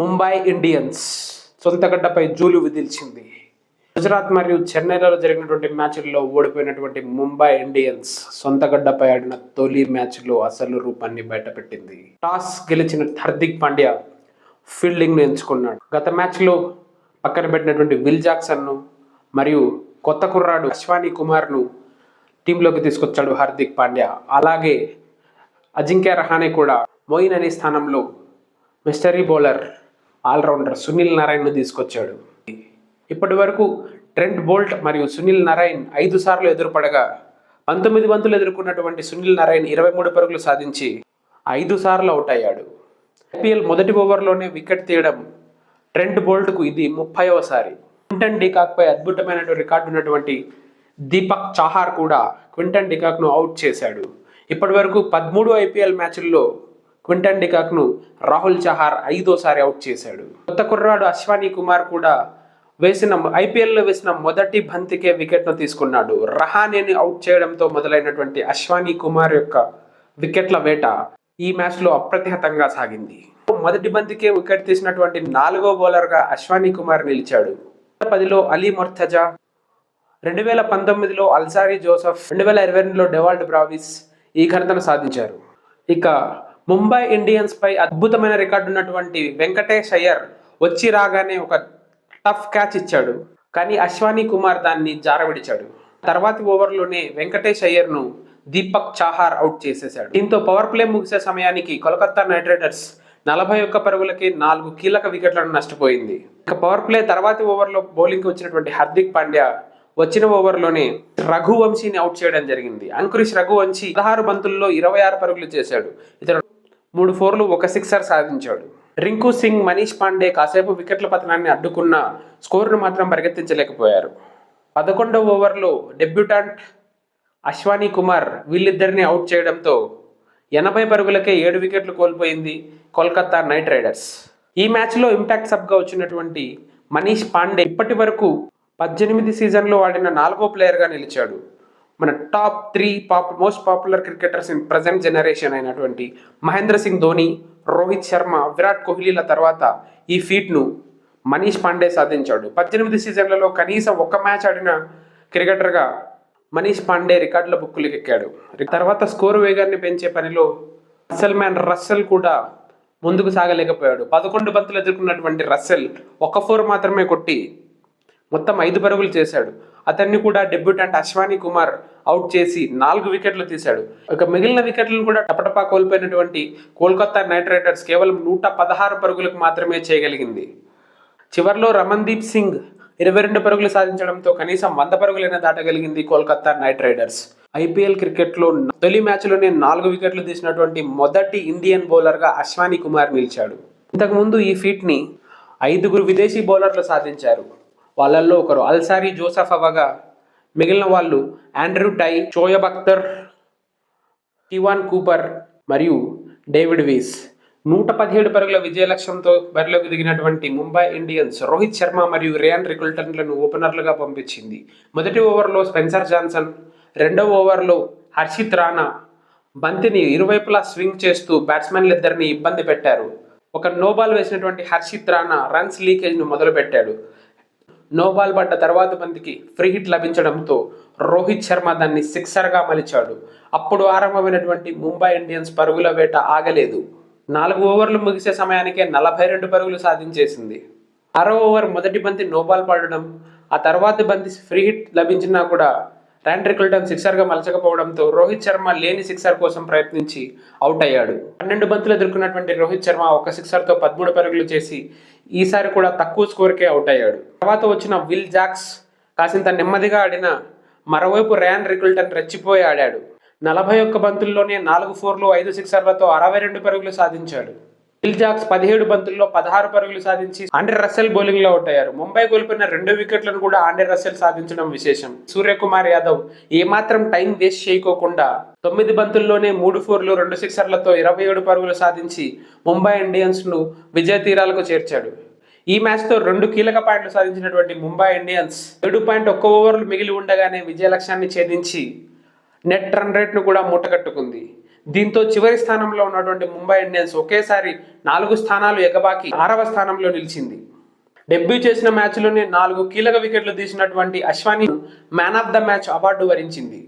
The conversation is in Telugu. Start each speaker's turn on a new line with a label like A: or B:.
A: ముంబై ఇండియన్స్ సొంతగడ్డపై జూలు విధిల్చింది గుజరాత్ మరియు చెన్నైలలో జరిగినటువంటి మ్యాచ్ల్లో ఓడిపోయినటువంటి ముంబై ఇండియన్స్ సొంతగడ్డపై ఆడిన తొలి మ్యాచ్లో అసలు రూపాన్ని బయటపెట్టింది. టాస్ గెలిచిన హార్దిక్ పాండ్యా ఫీల్డింగ్ను ఎంచుకున్నాడు. గత మ్యాచ్లో పక్కన పెట్టినటువంటి విల్ జాక్సన్ను మరియు కొత్త కుర్రాడు అశ్వాని కుమార్ను టీంలోకి తీసుకొచ్చాడు హార్దిక్ పాండ్యా. అలాగే అజింక్య రహానే కూడా మోయిన్ అనే స్థానంలో మిస్టరీ బౌలర్ ఆల్రౌండర్ సునీల్ నారాయణను తీసుకొచ్చాడు. ఇప్పటి వరకు ట్రెంట్ బోల్ట్ మరియు సునీల్ నారాయణ్ ఐదు సార్లు ఎదురుపడగా పంతొమ్మిది వంతులు ఎదుర్కొన్నటువంటి సునీల్ నారాయణ్ ఇరవై మూడు పరుగులు సాధించి ఐదు సార్లు అవుట్ అయ్యాడు. ఐపీఎల్ మొదటి ఓవర్లోనే వికెట్ తీయడం ట్రెంట్ బోల్ట్కు ఇది ముప్పైవసారి క్వింటన్ డికాక్పై అద్భుతమైనటువంటి రికార్డు ఉన్నటువంటి దీపక్ చాహార్ కూడా క్వింటన్ డికాక్ను అవుట్ చేశాడు. ఇప్పటి వరకు పదమూడు ఐపీఎల్ మ్యాచ్ల్లో క్వింటన్ డికాక్ను రాహుల్ చహార్ ఐదోసారి అవుట్ చేశాడు. కొత్త కుర్రాడు అశ్వాని కుమార్ కూడా వేసిన ఐపీఎల్లో వేసిన మొదటి బంతికే వికెట్ను తీసుకున్నాడు. రహానేని అవుట్ చేయడంతో మొదలైనటువంటి అశ్వాని కుమార్ యొక్క వికెట్ల వేట ఈ మ్యాచ్లో అప్రతిహతంగా సాగింది. మొదటి బంతికే వికెట్ తీసినటువంటి నాలుగో బౌలర్గా అశ్వాని కుమార్ నిలిచాడు. పదిలో అలీ మొర్తజా రెండు వేల పంతొమ్మిదిలో అల్సారీ జోసఫ్ రెండు వేల ఇరవై రెండులో డెవాల్డ్ బ్రావిస్ ఈ ఘనతను సాధించారు. ఇక ముంబై ఇండియన్స్ పై అద్భుతమైన రికార్డు ఉన్నటువంటి వెంకటేష్ అయ్యర్ వచ్చి రాగానే ఒక టఫ్ క్యాచ్ ఇచ్చాడు. కానీ అశ్వాని కుమార్ దాన్ని జారవిడిచాడు. తర్వాతి ఓవర్లోనే వెంకటేష్ అయ్యర్ను దీపక్ చాహార్ అవుట్ చేసేశాడు. దీంతో పవర్ ప్లే ముగిసే సమయానికి కోల్కతా నైట్ రైడర్స్ నలభై ఒక్క పరుగులకి నాలుగు కీలక వికెట్లను నష్టపోయింది. ఇక పవర్ ప్లే తర్వాతి ఓవర్లో బౌలింగ్కి వచ్చినటువంటి హార్దిక్ పాండ్యా వచ్చిన ఓవర్లోనే రఘువంశీని అవుట్ చేయడం జరిగింది. అంకురిష్ రఘువంశీ పదహారు బంతుల్లో ఇరవై ఆరు పరుగులు చేశాడు. ఇతను మూడు ఫోర్లు ఒక సిక్సర్ సాధించాడు. రింకు సింగ్ మనీష్ పాండే కాసేపు వికెట్ల పతనాన్ని అడ్డుకున్న స్కోరును మాత్రం పరిగెత్తించలేకపోయారు. పదకొండవ ఓవర్లో డెబ్యూటాంట్ అశ్వాని కుమార్ వీళ్ళిద్దరిని అవుట్ చేయడంతో ఎనభై పరుగులకే ఏడు వికెట్లు కోల్పోయింది కోల్కతా నైట్ రైడర్స్. ఈ మ్యాచ్లో ఇంపాక్ట్ సబ్గా వచ్చినటువంటి మనీష్ పాండే ఇప్పటి వరకు పద్దెనిమిది సీజన్లో ఆడిన నాలుగో ప్లేయర్గా నిలిచాడు. మన top three pop most popular cricketers in present generation అయినటువంటి మహేంద్ర సింగ్ ధోని రోహిత్ శర్మ విరాట్ కోహ్లీల తర్వాత ఈ ఫీట్ను మనీష్ పాండే సాధించాడు. పద్దెనిమిది సీజన్లలో కనీసం ఒక్క మ్యాచ్ ఆడిన క్రికెటర్గా మనీష్ పాండే రికార్డుల బుక్కులకు ఎక్కాడు. తర్వాత స్కోర్ వేగాన్ని పెంచే పనిలో రస్సెల్ మ్యాన్ రస్సెల్ కూడా ముందుకు సాగలేకపోయాడు. పదకొండు బంతులు ఎదుర్కొన్నటువంటి రస్సెల్ ఒక ఫోర్ మాత్రమే కొట్టి మొత్తం ఐదు పరుగులు చేశాడు. అతన్ని కూడా డెబ్యూటెంట్ అశ్వాని కుమార్ అవుట్ చేసి నాలుగు వికెట్లు తీశాడు. ఇక మిగిలిన వికెట్లను కూడా టపటపా కోల్పోయినటువంటి కోల్కతా నైట్ రైడర్స్ కేవలం నూట పదహారు పరుగులకు మాత్రమే చేయగలిగింది. చివర్లో రమన్దీప్ సింగ్ ఇరవై రెండు పరుగులు సాధించడంతో కనీసం వంద పరుగులైనా దాటగలిగింది కోల్కతా నైట్ రైడర్స్. ఐపీఎల్ క్రికెట్లో తొలి మ్యాచ్లోనే నాలుగు వికెట్లు తీసినటువంటి మొదటి ఇండియన్ బౌలర్గా అశ్వాని కుమార్ నిలిచాడు. ఇంతకుముందు ఈ ఫీట్ని ఐదుగురు విదేశీ బౌలర్లు సాధించారు. వాళ్ళల్లో ఒకరు. అల్సారి జోసఫ్ అవ్వగా మిగిలిన వాళ్ళు Andrew Tye Shoaib Akhtar టివాన్ Cooper మరియు డేవిడ్ వీస్. నూట పదిహేడు పరుగుల విజయ లక్ష్యంతో బరిలోకి దిగినటువంటి ముంబై ఇండియన్స్ రోహిత్ శర్మ మరియు రియాన్ రికుల్టన్లను ఓపెనర్లుగా పంపించింది. మొదటి ఓవర్లో స్పెన్సర్ జాన్సన్ రెండవ ఓవర్లో హర్షిత్ రాణా బంతిని ఇరువైపులా స్వింగ్ చేస్తూ బ్యాట్స్మెన్లు ఇద్దరిని ఇబ్బంది పెట్టారు. ఒక నోబాల్ వేసినటువంటి హర్షిత్ రాణా రన్స్ లీకేజ్ను మొదలుపెట్టాడు. నో బాల్ పడ్డ తర్వాత బంతికి ఫ్రీ హిట్ లభించడంతో రోహిత్ శర్మ దాన్ని సిక్సర్గా మలిచాడు. అప్పుడు ఆరంభమైనటువంటి ముంబై ఇండియన్స్ పరుగుల వేట ఆగలేదు. నాలుగు ఓవర్లు ముగిసే సమయానికే నలభై రెండు పరుగులు సాధించేసింది. ఆరో ఓవర్ మొదటి బంతి నో బాల్ పడడం ఆ తర్వాతి బంతి ఫ్రీ హిట్ లభించినా కూడా ర్యాన్ ట్రికల్టన్ సిక్సర్గా మలచకపోవడంతో రోహిత్ శర్మ లేని సిక్సర్ కోసం ప్రయత్నించి అవుట్ అయ్యాడు. పన్నెండు బంతులు ఎదుర్కొన్నటువంటి రోహిత్ శర్మ ఒక సిక్సర్తో పదమూడు పరుగులు చేసి ఈసారి కూడా తక్కువ స్కోర్కే అవుట్ అయ్యాడు. తర్వాత వచ్చిన విల్ జాక్స్ కాసింత నెమ్మదిగా ఆడిన మరోవైపు ర్యాన్ రికుల్టన్ రెచ్చిపోయి ఆడాడు. నలభై ఒక్క బంతుల్లోనే నాలుగు ఫోర్లు ఐదు సిక్సర్లతో అరవై రెండు పరుగులు సాధించాడు. విల్ జాక్స్ పదిహేడు బంతుల్లో పదహారు పరుగులు సాధించి ఆండ్రే రస్సెల్ బౌలింగ్లో అవుట్ అయ్యారు. ముంబై కోల్పోయిన రెండు వికెట్లను కూడా ఆండ్రే రస్సెల్ సాధించడం విశేషం. సూర్యకుమార్ యాదవ్ ఏమాత్రం టైం వేస్ట్ చేయకోకుండా తొమ్మిది బంతుల్లోనే మూడు ఫోర్లు రెండు సిక్సర్లతో ఇరవై ఏడు పరుగులు సాధించి ముంబై ఇండియన్స్ను విజయ తీరాలకు చేర్చాడు. ఈ మ్యాచ్తో రెండు కీలక పాయింట్లు సాధించినటువంటి ముంబై ఇండియన్స్ ఏడు పాయింట్ ఒక్క ఓవర్లు మిగిలి ఉండగానే విజయ లక్ష్యాన్ని ఛేదించి నెట్ రన్ రేట్ను కూడా మూటగట్టుకుంది. దీంతో చివరి స్థానంలో ఉన్నటువంటి ముంబై ఇండియన్స్ ఒకేసారి నాలుగు స్థానాలు ఎగబాకి ఆరవ స్థానంలో నిలిచింది. డెబ్యూ చేసిన మ్యాచ్లోనే నాలుగు కీలక వికెట్లు తీసినటువంటి Ashwani man of the match award వరించింది.